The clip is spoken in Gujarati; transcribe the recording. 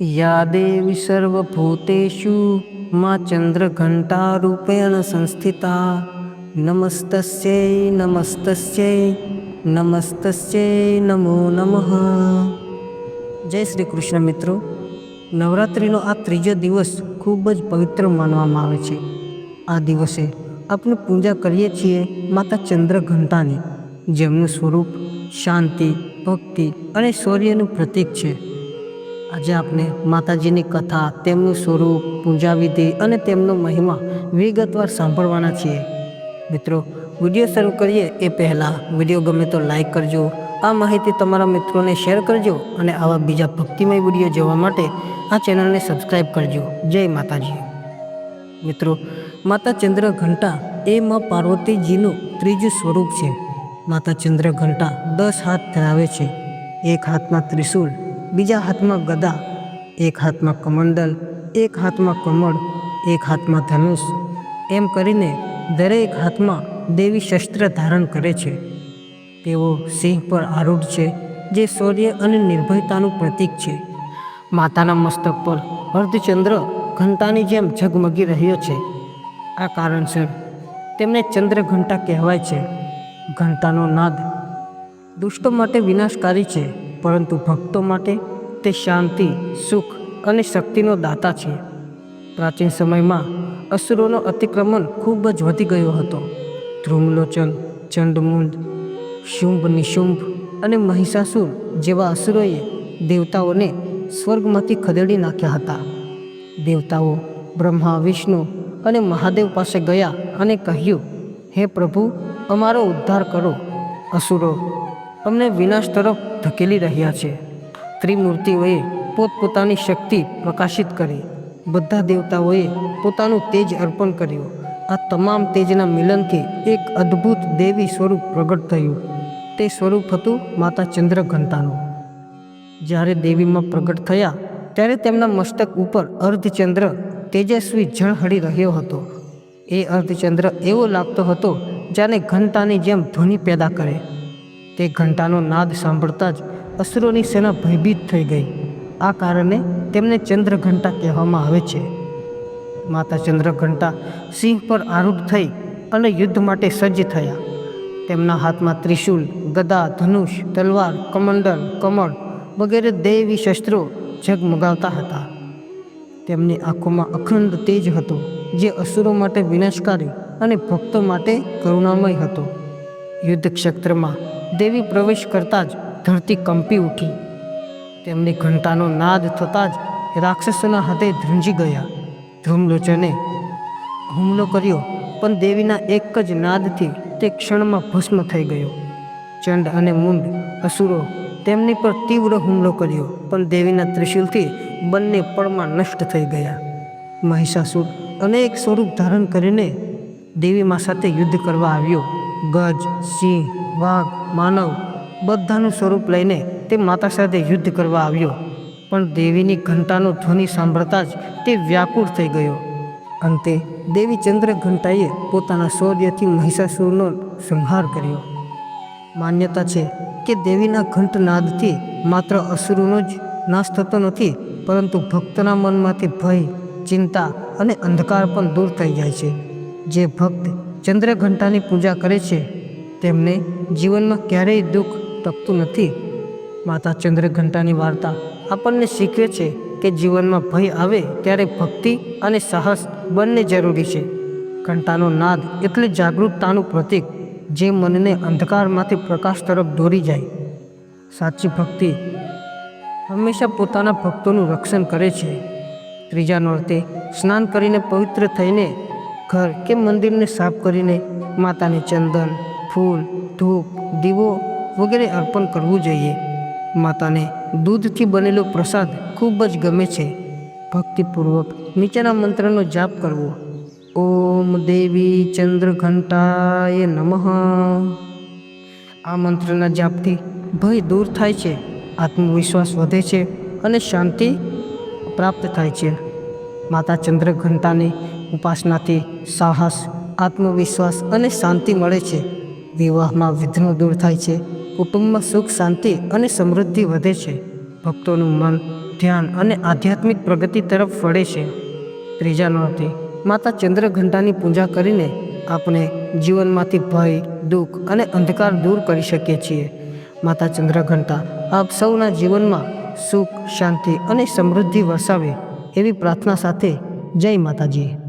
યા દેવી સર્વભૂતેષુ ચંદ્રઘંટા ચંદ્રઘંટારૂપેણ સંસ્થિતા. નમસ્તસ્યૈ નમસ્તસ્યૈ નમસ્તસ્યૈ નમો નમઃ. જય શ્રી કૃષ્ણ મિત્રો. નવરાત્રિનો આ ત્રીજો દિવસ ખૂબ જ પવિત્ર માનવામાં આવે છે. આ દિવસે આપણે પૂજા કરીએ છીએ માતા ચંદ્રઘંટાની. જેમનું સ્વરૂપ શાંતિ, ભક્તિ અને શૌર્યનું પ્રતીક છે. આજે આપણે માતાજીની કથા, તેમનું સ્વરૂપ પૂજા વિધિ અને તેમનો મહિમા વિગતવાર સાંભળવાના છીએ. મિત્રો, વીડિયો શરૂ કરીએ એ પહેલાં. વીડિયો ગમે તો લાઈક કરજો, આ માહિતી તમારા મિત્રોને શેર કરજો અને આવા બીજા ભક્તિમય વીડિયો જોવા માટે આ ચેનલને સબસ્ક્રાઈબ કરજો. જય માતાજી. મિત્રો માતા ચંદ્ર ઘંટા એ માં પાર્વતીજીનું ત્રીજું સ્વરૂપ છે. માતા ચંદ્ર ઘંટા દસ હાથ ધરાવે છે. એક હાથમાં ત્રિશૂળ બીજા હાથમાં ગદા, એક હાથમાં કમંડલ, એક હાથમાં કમળ, એક હાથમાં ધનુષ. એમ કરીને દરેક હાથમાં દેવી શસ્ત્ર ધારણ કરે છે. તેઓ સિંહ પર આરૂઢ છે, જે શૌર્ય અને નિર્ભયતાનું પ્રતીક છે. માતાના મસ્તક પર અર્ધચંદ્ર ઘંટાની જેમ ઝગમગી રહ્યો છે. આ કારણસર તેમને ચંદ્ર ઘંટા કહેવાય છે. ઘંટાનો નાદ દુષ્ટો માટે વિનાશકારી છે. પરંતુ ભક્તો માટે તે શાંતિ, સુખ અને શક્તિનો દાતા છે. પ્રાચીન સમયમાં અસુરોનો અતિક્રમણ ખૂબ જ વધી ગયો હતો. ધ્રુમલોચન, ચંડમુંડ, શુંભ નિશુંભ અને મહિષાસુર જેવા અસુરોએ દેવતાઓને સ્વર્ગમાંથી ખદેડી નાખ્યા હતા. દેવતાઓ બ્રહ્મા, વિષ્ણુ અને મહાદેવ પાસે ગયા અને કહ્યું, હે પ્રભુ, અમારો ઉદ્ધાર કરો. અસુરો અમને વિનાશ તરફ ધકેલી રહ્યા છે. ત્રિમૂર્તિઓએ પોતપોતાની શક્તિ પ્રકાશિત કરી. બધા દેવતાઓએ પોતાનું તેજ અર્પણ કર્યું. આ તમામ તેજના મિલનથી એક અદ્ભુત દેવી સ્વરૂપ પ્રગટ થયું. તે સ્વરૂપ હતું માતા ચંદ્રઘંટાનું. જ્યારે દેવીમાં પ્રગટ થયા, ત્યારે તેમના મસ્તક ઉપર અર્ધચંદ્ર તેજસ્વી ઝળહળી રહ્યો હતો. એ અર્ધચંદ્ર એવો લાગતો હતો જાણે ઘંટાની જેમ ધ્વનિ પેદા કરે. તે ઘંટાનો નાદ સાંભળતા જ અસુરોની સેના ભયભીત થઈ ગઈ. આ કારણે તેમને ચંદ્રઘંટા કહેવામાં આવે છે. માતા ચંદ્રઘંટા સિંહ પર આરૂઢ થઈ અને યુદ્ધ માટે સજ્જ થયા. તેમના હાથમાં ત્રિશૂલ, ગદા, ધનુષ, તલવાર, કમંડલ, કમળ વગેરે દૈવી શસ્ત્રો ઝગમગાવતા હતા. તેમની આંખોમાં અખંડ તેજ હતો, જે અસુરો માટે વિનાશકારી અને ભક્તો માટે કરુણામય હતો. યુદ્ધ ક્ષેત્રમાં દેવી પ્રવેશ કરતાં જ ધરતી કંપી ઉઠી. તેમની ઘંટાનો નાદ થતાં જ રાક્ષસોના હાથે ધ્રુંજી ગયા. ધૂમલોચને હુમલો કર્યો, પણ દેવીના એક જ નાદથી તે ક્ષણમાં ભસ્મ થઈ ગયો. ચંડ અને મુંડ, અસુરો તેમની પર તીવ્ર હુમલો કર્યો, પણ દેવીના ત્રિશુલથી બંને પળમાં નષ્ટ થઈ ગયા. મહિષાસુર અનેક સ્વરૂપ ધારણ કરીને દેવીમાં સાથે યુદ્ધ કરવા આવ્યો. ગજ, સિંહ, વાઘ, માનવ બધાનું સ્વરૂપ લઈને તે માતા સાથે યુદ્ધ કરવા આવ્યો. પણ દેવીની ઘંટાનો ધ્વનિ સાંભળતા જ તે વ્યાકુળ થઈ ગયો. અંતે દેવી ચંદ્ર ઘંટાએ પોતાના શૌર્યથી મહિષાસુરનો સંહાર કર્યો. માન્યતા છે કે દેવીના ઘંટનાદથી માત્ર અસુરોનો જ નાશ થતો નથી, પરંતુ ભક્તના મનમાંથી ભય, ચિંતા અને અંધકાર પણ દૂર થઈ જાય છે. જે ભક્ત ચંદ્રઘંટાની પૂજા કરે છે, તેમને જીવનમાં ક્યારેય દુઃખ તપતું નથી. માતા ચંદ્રઘંટાની વાર્તા આપણને શીખવે છે કે જીવનમાં ભય આવે ત્યારે ભક્તિ અને સાહસ બંને જરૂરી છે. ઘંટાનો નાદ એટલે જાગૃતતાનું પ્રતીક, જે મનને અંધકારમાંથી પ્રકાશ તરફ દોરી જાય. સાચી ભક્તિ હંમેશા પોતાના ભક્તોનું રક્ષણ કરે છે. ત્રીજા નોરતે સ્નાન કરીને પવિત્ર થઈને ઘર કે મંદિરને સાફ કરીને માતાને ચંદન, ફૂલ, ધૂપ, દીવો વગેરે અર્પણ કરવું જોઈએ. માતાને દૂધથી બનેલો પ્રસાદ ખૂબ જ ગમે છે. ભક્તિપૂર્વક નીચેના મંત્રનો જાપ કરવો. ઓમ દેવી ચંદ્રઘંટાય નમઃ. આ મંત્રના જાપથી ભય દૂર થાય છે, આત્મવિશ્વાસ વધે છે અને શાંતિ પ્રાપ્ત થાય છે. માતા ચંદ્રઘંટાની ઉપાસનાથી સાહસ, આત્મવિશ્વાસ અને શાંતિ મળે છે. વિવાહમાં વિઘ્નો દૂર થાય છે. કુટુંબમાં સુખ, શાંતિ અને સમૃદ્ધિ વધે છે. ભક્તોનું મન, ધ્યાન અને આધ્યાત્મિક પ્રગતિ તરફ વળે છે. ત્રીજા નોરતે માતા ચંદ્રઘંટાની પૂજા કરીને આપણે જીવનમાંથી ભય, દુઃખ અને અંધકાર દૂર કરી શકીએ છીએ. માતા ચંદ્રઘંટા આપ સૌના જીવનમાં સુખ, શાંતિ અને સમૃદ્ધિ વસાવે એવી પ્રાર્થના સાથે જય માતાજી.